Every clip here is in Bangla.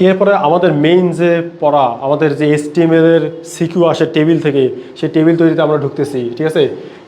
এরপরে আমাদের মেইন যে পড়া, আমাদের যে এসটিএমএল এর সিকিউ আসে টেবিল থেকে, সেই টেবিল তৈরিতে আমরা ঢুকতেছি, ঠিক আছে?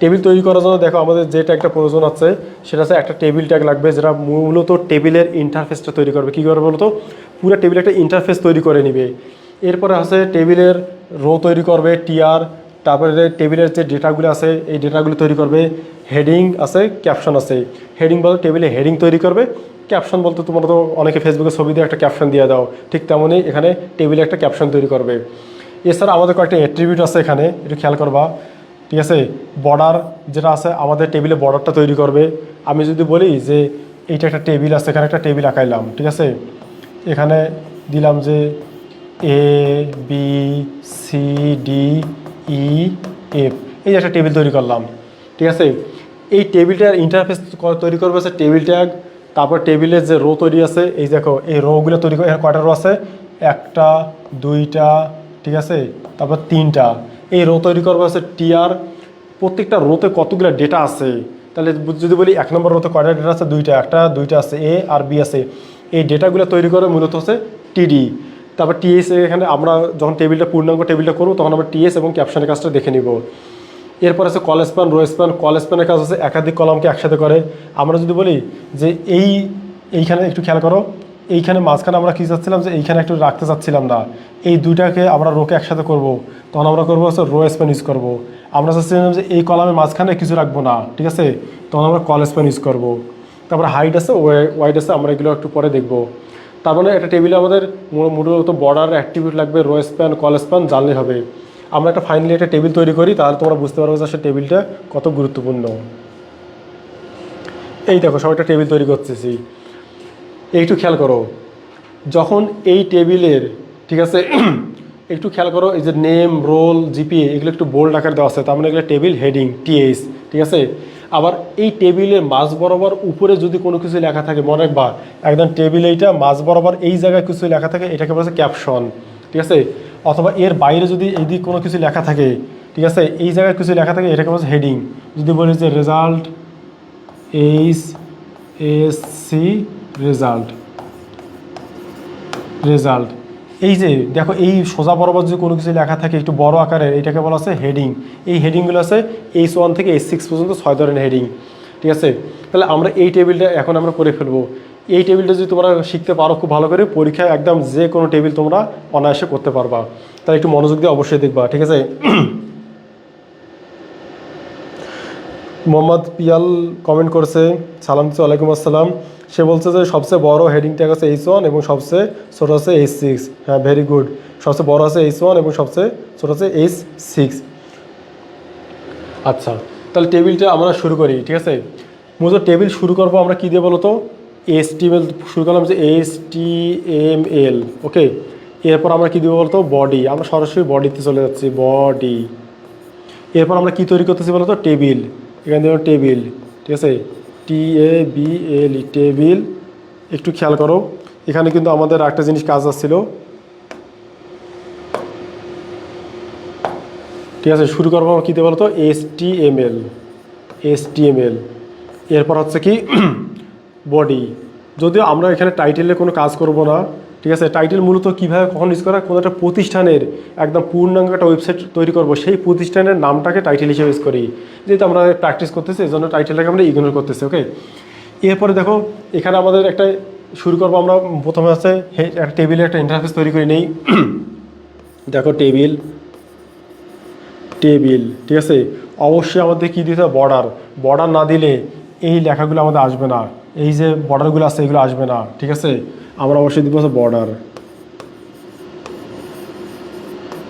টেবিল তৈরি করার জন্য দেখো আমাদের যেটা একটা প্রয়োজন আছে, সেটা হচ্ছে একটা টেবিল ট্যাগ লাগবে, যেটা মূলত টেবিলের ইন্টারফেসটা তৈরি করবে। কী করবে বলতো? পুরো টেবিলে একটা ইন্টারফেস তৈরি করে নিবে। এরপরে আছে টেবিলের রো তৈরি করবে টিআর তারপরে টেবিলের যে ডেটাগুলো আছে, এই ডেটাগুলো তৈরি করবে। হেডিং আছে, ক্যাপশন আছে। হেডিং বলতে টেবিলে হেডিং তৈরি করবে। ক্যাপশন বলতে তোমরা তো অনেকে ফেসবুকে ছবি দিয়ে একটা ক্যাপশন দিয়ে দাও। ঠিক তেমনই এখানে টেবিলে একটা ক্যাপশন তৈরি করবে। এছাড়া আমাদের কয়েকটা অ্যাট্রিবিউট আছে এখানে একটু খেয়াল করবা। ঠিক আছে? বর্ডার যেটা আছে, আমাদের টেবিলে বর্ডারটা তৈরি করবে। আমি যদি বলি যে এইটা একটা টেবিল আছে, এখানে একটা টেবিল আঁকাইলাম। ঠিক আছে? এখানে দিলাম যে A B C D E, F. এই যে একটা টেবিল তৈরি করলাম, ঠিক আছে? এই টেবিলটার ইন্টারফেস তৈরি করবে হচ্ছে টেবিল ট্যাগ তারপর টেবিলের যে রো তৈরি আছে, এই দেখো, এই রোগুলো তৈরি করে কয়টা রো আছে? একটা, দুইটা, ঠিক আছে? তারপর তিনটা। এই রো তৈরি করবে হচ্ছে টিআর প্রত্যেকটা রোতে কতগুলো ডেটা আছে? তাহলে যদি বলি এক নম্বর রোতে কয়টা ডেটা আছে? দুইটা। একটা, দুইটা আছে এ আর বি আছে। এই ডেটাগুলো তৈরি করে মূলত হচ্ছে টিডি তারপর টিএস এখানে আমরা যখন টেবিলটা পূর্ণাঙ্গ টেবিলটা করব, তখন আমরা টিএস এবং ক্যাপশনের কাজটা দেখে নিব। এরপর আছে call span rho span call স্প্যানের কাজ হচ্ছে একাধিক কলমকে একসাথে করে। আমরা যদি বলি যে এই, এইখানে একটু খেয়াল করো, এইখানে মাঝখানে আমরা কী চাচ্ছিলাম যে এইখানে একটু রাখতে চাচ্ছিলাম না। এই দুইটাকে আমরা রোকে একসাথে করব। তখন আমরা করব হচ্ছে রো স্প্যান ইউজ করব। আমরা চাচ্ছিলাম যে এই কলামের মাঝখানে কিছু রাখব না, ঠিক আছে? তখন আমরা কল স্প্যান ইউজ করব। তারপরে হাইট আছে ওয়াইড আছে, আমরা এগুলো একটু পরে দেখব। তার মানে একটা টেবিলে আমাদের মূলত বর্ডার অ্যাক্টিভিটি লাগবে রো স্প্যান কল স্প্যান জানলে হবে। আমরা একটা ফাইনালি একটা টেবিল তৈরি করি, তাহলে তোমরা বুঝতে পারবে যে সে টেবিলটা কত গুরুত্বপূর্ণ। এই দেখো সব একটা টেবিল তৈরি করতেছি। একটু খেয়াল করো, যখন এই টেবিলের ঠিক আছে, একটু খেয়াল করো, এই যে নেম রোল জিপিএ এগুলো একটু বোল্ড আকার দেওয়া আছে, তার মানে এগুলো টেবিল হেডিং টিএস ঠিক আছে? আবার এই টেবিলের মাঝ বরাবর উপরে যদি কোনো কিছু লেখা থাকে, মনে রাখবা, একদম টেবিল এইটা মাঝ বরাবর এই জায়গায় কিছু লেখা থাকে, এটাকে বলা ক্যাপশন, ঠিক আছে? অথবা এর বাইরে যদি এইদিক কোনো কিছু লেখা থাকে, ঠিক আছে? এই জায়গায় কিছু লেখা থাকে, এটাকে বলছে হেডিং। যদি বলি যে result H S C result result. এই যে, দেখো এই সোজা বরাবর যে কোনো কিছু লেখা থাকে, একটু বড় আকারের, এটাকে বলা আছে হেডিং এই হেডিংগুলো আছে এইচ ওয়ান থেকে এইচ সিক্স পর্যন্ত ছয় ধরনের হেডিং ঠিক আছে? তাহলে আমরা এই টেবিলটা এখন আমরা করে ফেলব। এই টেবিলটা যদি তোমরা শিখতে পারো খুব ভালো করে, পরীক্ষায় একদম যে কোনো টেবিল তোমরা অনায়াসে করতে পারবা। তাহলে একটু মনোযোগ দিয়ে অবশ্যই দেখবা, ঠিক আছে? মোহাম্মদ পিয়াল কমেন্ট করছে, সালাম দিচ্ছে ওয়ালাইকুম আসসালাম। সে বলছে যে সবচেয়ে বড় হেডিং ট্যাগ আছে এইচ ওয়ান এবং সবচেয়ে ছোট আছে এইচ সিক্স হ্যাঁ ভেরি গুড সবচেয়ে বড় আছে এইচ ওয়ান এবং সবচেয়ে ছোট আছে এইচ সিক্স আচ্ছা তাহলে টেবিলটা আমরা শুরু করি, ঠিক আছে? মূলত টেবিল শুরু করব আমরা কী দিয়ে বলো তো এস টি শুরু করলাম যে এস টি এম এল ওকে এরপর আমরা কী দিব বলতো? বডি আমরা সরাসরি বডিতে চলে যাচ্ছি বডি এরপর আমরা কী তৈরি করতেছি বলতো? টেবিল এখানে দেবো টেবিল, ঠিক আছে? T A B L E table. একটু খেয়াল করো, এখানে কিন্তু আমাদের একটা জিনিস কাজ আসছিল। ঠিক আছে, শুরু করব কী দিয়ে বলতো? S T M L, S T M L. এরপর হচ্ছে কি, বডি। যদিও আমরা এখানে টাইটেলে কোনো কাজ করব না ঠিক আছে টাইটেল মূলত কীভাবে কখন ইউজ করা কোনো একটা প্রতিষ্ঠানের একদম পূর্ণাঙ্গ একটা ওয়েবসাইট তৈরি করব, সেই প্রতিষ্ঠানের নামটাকে টাইটেল হিসেবে ইউজ করি। যেহেতু আমরা প্র্যাকটিস করতেছি এই জন্য টাইটেলটাকে আমরা ইগনোর করতেছি ওকে এরপরে দেখো, এখানে আমাদের একটা শুরু করব আমরা, প্রথমে আছে একটা টেবিলে একটা ইন্টারফেস তৈরি করে নেই। দেখো টেবিল টেবিল ঠিক আছে? অবশ্যই আমাদের কী দিতে হবে? বর্ডার বর্ডার না দিলে এই লেখাগুলো আমাদের আসবে না। এই যে বর্ডারগুলো আছে, এগুলো আসবে না, ঠিক আছে? আমরা অবশ্যই দিব হচ্ছে বর্ডার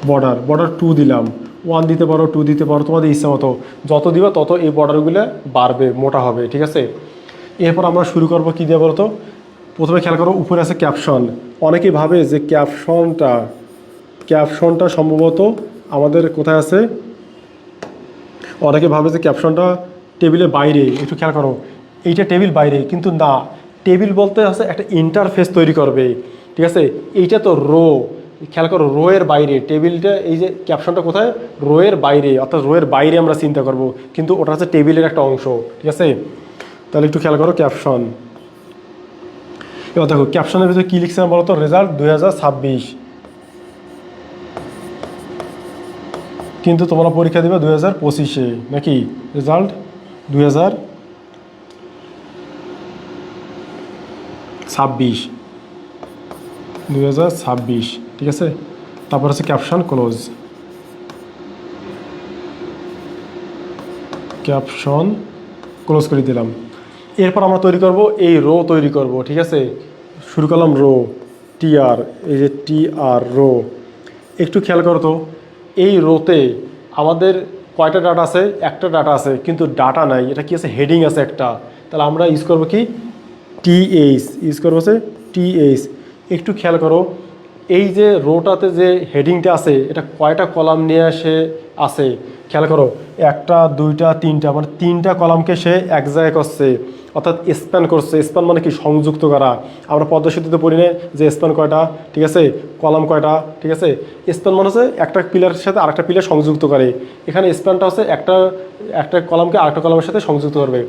বর্ডার বর্ডার টু দিলাম। ওয়ান দিতে পারো টু দিতে পারো, তোমাদের ইচ্ছা মতো। যত দিবা তত এই বর্ডারগুলো বাড়বে, মোটা হবে, ঠিক আছে? এরপর আমরা শুরু করব কী দিয়ে বলো তো প্রথমে খেয়াল করো, উপরে আছে ক্যাপশন অনেকেই ভাবে যে ক্যাপশনটা ক্যাপশনটা সম্ভবত আমাদের কোথায় আছে? অনেকে ভাবে যে ক্যাপশনটা টেবিলের বাইরে। একটু খেয়াল করো, এইটা টেবিল বাইরে, কিন্তু না। টেবিল বলতে আছে একটা ইন্টারফেস তৈরি করবে। ঠিক আছে? এইটা তো রো খেয়াল করো রো এর বাইরে। টেবিলটা, এই যে ক্যাপশনটা কোথায়? রো এর বাইরে। অর্থাৎ রো এর বাইরে আমরা চিন্তা করব। কিন্তু ওটা হচ্ছে টেবিলের একটা অংশ। ঠিক আছে? তাহলে একটু খেয়াল করো ক্যাপশন এবার দেখো ক্যাপশনের ভিতরে কী লিখছিলাম বলো তো? রেজাল্ট দুই হাজার ছাব্বিশ। কিন্তু তোমরা পরীক্ষা দেবে দুই নাকি? রেজাল্ট দুই হাজার ছাব্বিশ। দুই হাজার ছাব্বিশ, ঠিক আছে? তারপর হচ্ছে ক্যাপশন ক্লোজ ক্যাপশন ক্লোজ করে দিলাম। এরপর আমরা তৈরি করব এই রো তৈরি করব, ঠিক আছে? শুরু করলাম রো টি আর এই যে টি আর রো একটু খেয়াল করো তো, এই রোতে আমাদের কয়টা ডাটা আছে? একটা ডাটা আছে, কিন্তু ডাটা নাই, এটা কি আছে? হেডিং আছে একটা। তাহলে আমরা ইউজ করব কি? টিএইচ ইউজ করব হচ্ছে টিএইচ একটু খেয়াল করো, এই যে রোটাতে যে হেডিংটা আছে, এটা কয়টা কলাম নিয়ে আসে আছে? খেয়াল করো, একটা, দুইটা, তিনটা মানে তিনটা কলামকে সে এক জায়গায় করছে, অর্থাৎ স্প্যান করছে। স্প্যান মানে কি? সংযুক্ত করা। আমরা পদ্মসূত্রতে পড়ি না যে স্প্যান কয়টা, ঠিক আছে? কলাম কয়টা, ঠিক আছে? স্প্যান মানে হচ্ছে একটা পিলারের সাথে আরেকটা পিলার সংযুক্ত করে। এখানে স্প্যানটা হচ্ছে একটা একটা কলামকে আরেকটা কলামের সাথে সংযুক্ত করবে।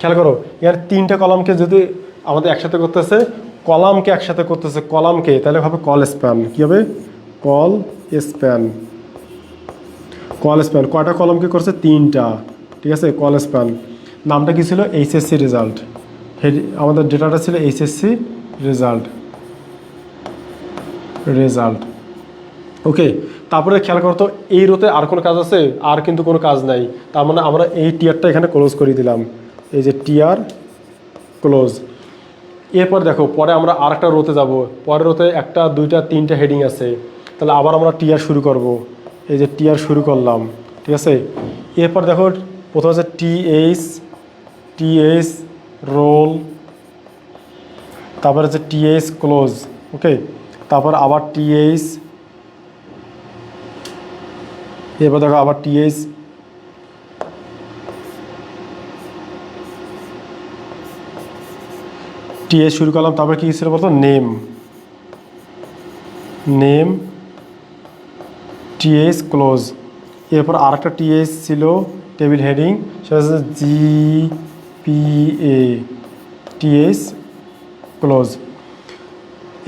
খেয়াল করো, এর তিনটা কলামকে যদি আমাদের একসাথে করতেছে, কলামকে একসাথে করতেছে, কলামকে, তাহলে হবে কল স্প্যান কী হবে? কল স্প্যান কল স্প্যান কয়টা কলমকে করছে? তিনটা, ঠিক আছে? কল স্প্যান নামটা কী ছিল? HSC result. আমাদের ডেটাটা ছিল এইচএসসি রেজাল্ট। রেজাল্ট। ওকে, তারপরে খেয়াল করতো এই রোতে আর কোনো কাজ আছে? আর কিন্তু কোনো কাজ নাই। তার মানে আমরা এই টিয়ারটা এখানে ক্লোজ করে দিলাম। এই যে টিয়ার ক্লোজ এরপর দেখো, পরে আমরা আর একটা রোতে যাব। পরের রোতে একটা, দুইটা, তিনটা হেডিং আছে। তাহলে আবার আমরা টিয়ার শুরু করব। এই যে টিয়ার শুরু করলাম, ঠিক আছে? এরপর দেখো, প্রথম হচ্ছে টিএইচ টিএইচ রোল তারপর হচ্ছে টিএইচ ক্লোজ ওকে তারপর আবার টিএইচ এরপর দেখো আবার টিএইচ টিএস শুরু করলাম, তারপরে কি ছিল বলতো? নেম। Name TS close. এরপর আর একটা টিএস ছিল টেবিল হেডিং, সেটা হচ্ছে G P A TS close.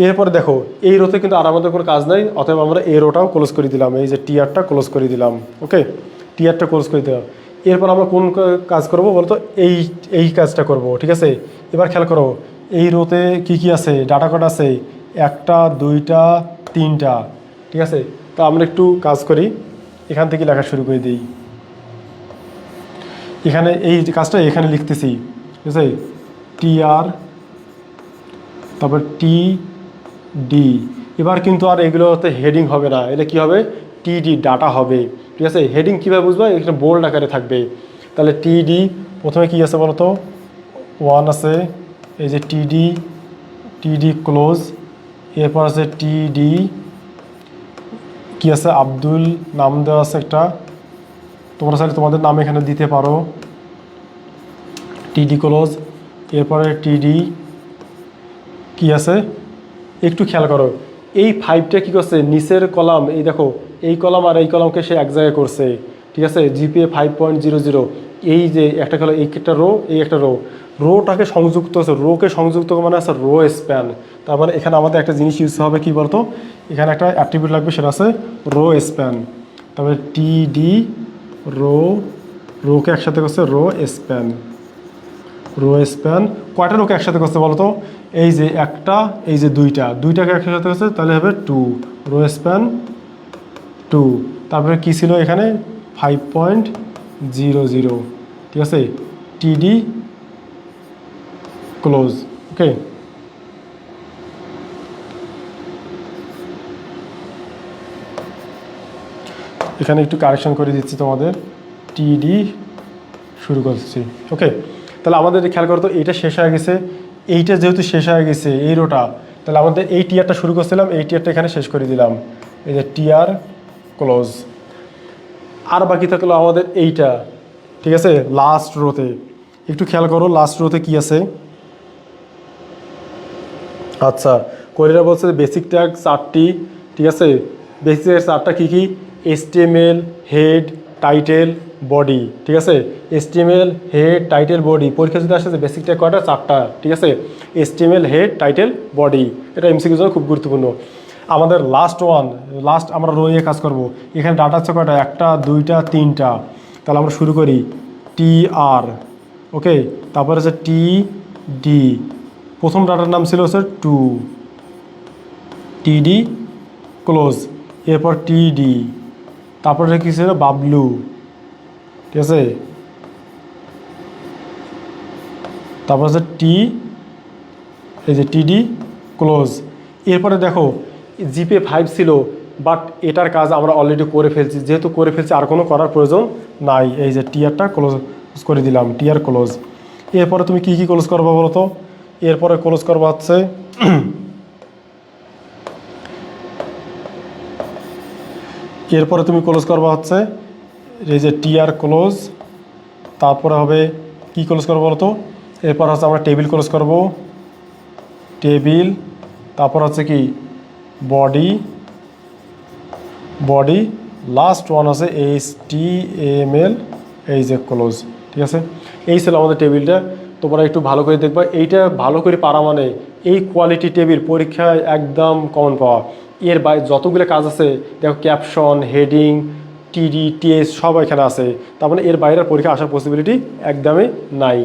এরপর দেখো, এই রোতে কিন্তু আর আমাদের কোনো কাজ নাই, অতএব আমরা এই রোটাও ক্লোজ করে দিলাম, এই যে টিয়ারটা ক্লোজ করে দিলাম, ওকে? টিয়ারটা ক্লোজ করে দিলাম। এরপর আমরা কোন কাজ করব বলতো? এই এই কাজটা করব, ঠিক আছে? এবার খেয়াল করো এই রোতে কি কি আছে? ডাটা কোড আছে। একটা, দুইটা, তিনটা। ঠিক আছে? তো আমরা একটু কাজ করি। এখান থেকে লেখা শুরু করে দিই। এখানে এই কাজটা এখানে লিখতেছি। ঠিক আছে? টি আর তারপর টি ডি এবার কিন্তু আর এগুলোতে হেডিং হবে না। এটা কি হবে? টিডি, ডাটা হবে। ঠিক আছে? হেডিং কীভাবে বুঝবা? এখানে বোল্ড আকারে থাকবে। তাহলে টিডি প্রথমে কি আছে বলতো? ওয়ান আছে। এই যে টিডি টিডি ক্লোজ এরপর আছে টিডি কি আছে? আব্দুল, নাম দেওয়া আছে একটা। তোমরা চাইলে তোমাদের নাম এখানে দিতে পারো। টিডি ক্লোজ এরপরে টিডি কি আছে? একটু খেয়াল করো। এই ফাইভটা কি করছে? নিচের কলাম, এই দেখো, এই কলাম আর এই কলামকে সে এক জায়গায় করছে। ঠিক আছে? GPA five point zero zero এই যে একটা কলাম এই একটা রো এই একটা রো রোটাকে সংযুক্ত আছে রোকে সংযুক্ত মানে আছে রো স্প্যান তার মানে এখানে আমাদের একটা জিনিস ইউজ হবে কী বলতো? এখানে একটা অ্যাট্রিবিউট লাগবে, সেটা আছে রো স্প্যান তারপরে টিডি রো রোকে একসাথে করছে রো স্প্যান রো স্প্যান কয়টা রোকে একসাথে করছে বলতো? এই যে একটা, এই যে দুইটা। দুইটাকে একসাথে করছে, তাহলে হবে টু রো স্প্যান টু তারপরে কী ছিল এখানে? ফাইভ পয়েন্ট জিরো জিরো ঠিক আছে? টিডি ক্লোজ ওকে এখানে একটু কারেকশন করে দিচ্ছি তোমাদের। টিডি শুরু করছি ওকে তাহলে আমাদের খেয়াল করতো এইটা শেষ হয়ে গেছে। এইটা যেহেতু শেষ হয়ে গেছে, এই রোটা তাহলে আমাদের এই টিয়ারটা শুরু করছিলাম, এই টিয়ারটা এখানে শেষ করে দিলাম। এই যে টিয়ার ক্লোজ আর বাকি থাকল আমাদের এইটা, ঠিক আছে? লাস্ট রোতে একটু খেয়াল করো লাস্ট রোতে কি আছে? আচ্ছা কোরিয়ারা বলছে বেসিক ট্যাগ চারটি, ঠিক আছে? বেসিক ট্যাগ চারটা কী কী? এসটিএমএল হেড টাইটেল বডি ঠিক আছে? এসটিএমএল হেড টাইটেল বডি পরীক্ষা যদি আসে বেসিকটা কয়টা? চারটা, ঠিক আছে? এসটিএমএল হেড টাইটেল বডি এটা এমসিকিউ জন্য খুব গুরুত্বপূর্ণ। আমাদের লাস্ট ওয়ান লাস্ট আমরা রয়ে কাজ করব। এখানে ডাটা হচ্ছে কয়টা? একটা, দুইটা, তিনটা। তাহলে আমরা শুরু করি টি আর ওকে তারপরে হচ্ছে টি ডি প্রথম ডাটার নাম ছিল হচ্ছে টু টিডি ক্লোজ এরপর টিডি তারপরে কি ছিল? বাবলু ঠিক আছে? তারপর হচ্ছে টি এই যে টিডি ক্লোজ এরপরে দেখো জিপে ফাইভ ছিল বাট এটার কাজ আমরা অলরেডি করে ফেলছি। যেহেতু করে ফেলছি, আর কোনো করার প্রয়োজন নাই। এই যে টিয়ারটা ক্লোজ করে দিলাম টিয়ার ক্লোজ এরপরে তুমি কি কি ক্লোজ করব বলো তো এরপরে ক্লোজ করব হচ্ছে এরপরে তুমি ক্লোজ করবা হচ্ছে এই যে টিয়ার ক্লোজ তারপরে হবে কি ক্লোজ করব বলো তো এরপর হচ্ছে আমরা টেবিল ক্লোজ করব। টেবিল তারপর হচ্ছে কি? বডি বডি লাস্ট ওয়ান আছে এইচ টি এম এল এই যে ক্লোজ ঠিক আছে? এই ছিল আমাদের টেবিলটা, তোমরা একটু ভালো করে দেখবা, এইটা ভালো করে পারা মানে এই কোয়ালিটি টেবিল পরীক্ষায় একদম কমন পাওয়া। এর বাইরে যতগুলো কাজ আছে, দেখো ক্যাপশন হেডিং টিডি টিএস সব এখানে আছে। তার মানে এর বাইরের পরীক্ষা আসার পসিবিলিটি একদমই নাই।